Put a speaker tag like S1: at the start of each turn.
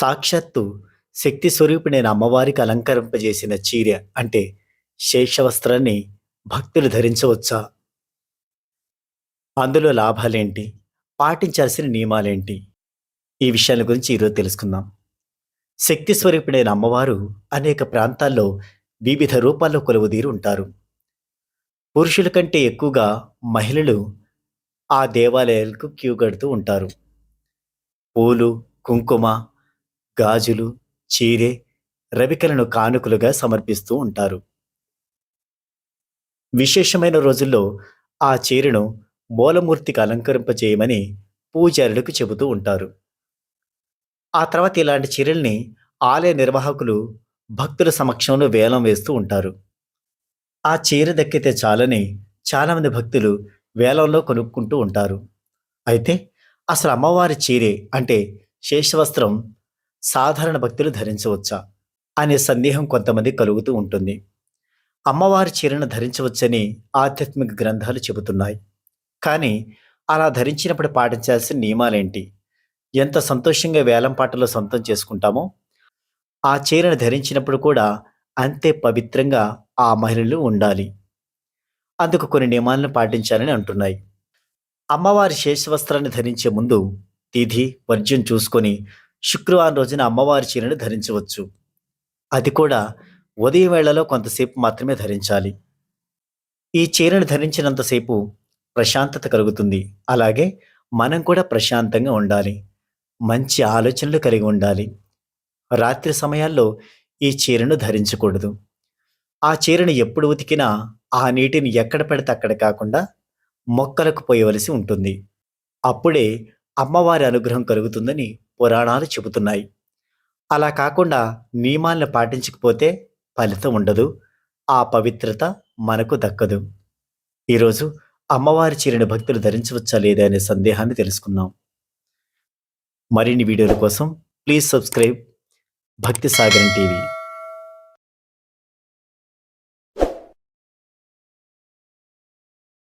S1: సాక్షాత్తు శక్తి స్వరూపిణైన అమ్మవారికి అలంకరింపజేసిన చీర అంటే శేషవస్త్రాన్ని భక్తులు ధరించవచ్చా? అందులో లాభాలేంటి? పాటించాల్సిన నియమాలేంటి? ఈ విషయాల గురించి ఈరోజు తెలుసుకుందాం. శక్తి స్వరూపిణైన అమ్మవారు అనేక ప్రాంతాల్లో వివిధ రూపాల్లో కొలువుదీరు ఉంటారు. పురుషుల కంటే ఎక్కువగా మహిళలు ఆ దేవాలయాలకు క్యూ కడుతూ ఉంటారు. పూలు కుంకుమ గాజులు చీరె రవికలను కానుకలుగా సమర్పిస్తూ ఉంటారు. విశేషమైన రోజుల్లో ఆ చీరను మూలమూర్తికి అలంకరింపజేయమని పూజారులకు చెబుతూ ఉంటారు. ఆ తర్వాత ఇలాంటి చీరల్ని ఆలయ నిర్వాహకులు భక్తుల సమక్షంలో వేలం వేస్తూ ఉంటారు. ఆ చీర దక్కితే చాలని చాలామంది భక్తులు వేలంలో కొనుక్కుంటూ ఉంటారు. అయితే అసలు అమ్మవారి చీరే అంటే శేషవస్త్రం సాధారణ భక్తులు ధరించవచ్చా? అనే సందేహం కొంతమంది కలుగుతూ ఉంటుంది. అమ్మవారి చీరను ధరించవచ్చని ఆధ్యాత్మిక గ్రంథాలు చెబుతున్నాయి. కానీ అలా ధరించినప్పుడు పాటించాల్సిన నియమాలేంటి? ఎంత సంతోషంగా వేలం పాటలో సొంతం చేసుకుంటామో ఆ చీరను ధరించినప్పుడు కూడా అంతే పవిత్రంగా ఆ మహిళలు ఉండాలి. అందుకు కొన్ని నియమాలను పాటించాలని అంటున్నాయి. అమ్మవారి శేషవస్త్రాన్ని ధరించే ముందు తిథి వర్జ్యం చూసుకొని శుక్రవారం రోజున అమ్మవారి చీరను ధరించవచ్చు. అది కూడా ఉదయం వేళలో కొంతసేపు మాత్రమే ధరించాలి. ఈ చీరను ధరించినంతసేపు ప్రశాంతత కలుగుతుంది. అలాగే మనం కూడా ప్రశాంతంగా ఉండాలి. మంచి ఆలోచనలు కలిగి ఉండాలి. రాత్రి సమయాల్లో ఈ చీరను ధరించకూడదు. ఆ చీరను ఎప్పుడు ఉతికినా ఆ నీటిని ఎక్కడ పెడితే అక్కడ కాకుండా మొక్కలకు పోయవలసి ఉంటుంది. అప్పుడే అమ్మవారి అనుగ్రహం కలుగుతుందని పురాణాలు చెబుతున్నాయి. అలా కాకుండా నియమాలను పాటించకపోతే ఫలితం ఉండదు. ఆ పవిత్రత మనకు దక్కదు. ఈరోజు అమ్మవారి చీరని భక్తులు ధరించవచ్చా లేదా అనే సందేహాన్ని తెలుసుకున్నాం మరిన్ని వీడియోల కోసం ప్లీజ్ సబ్స్క్రైబ్ భక్తి సాగరం టీవీ.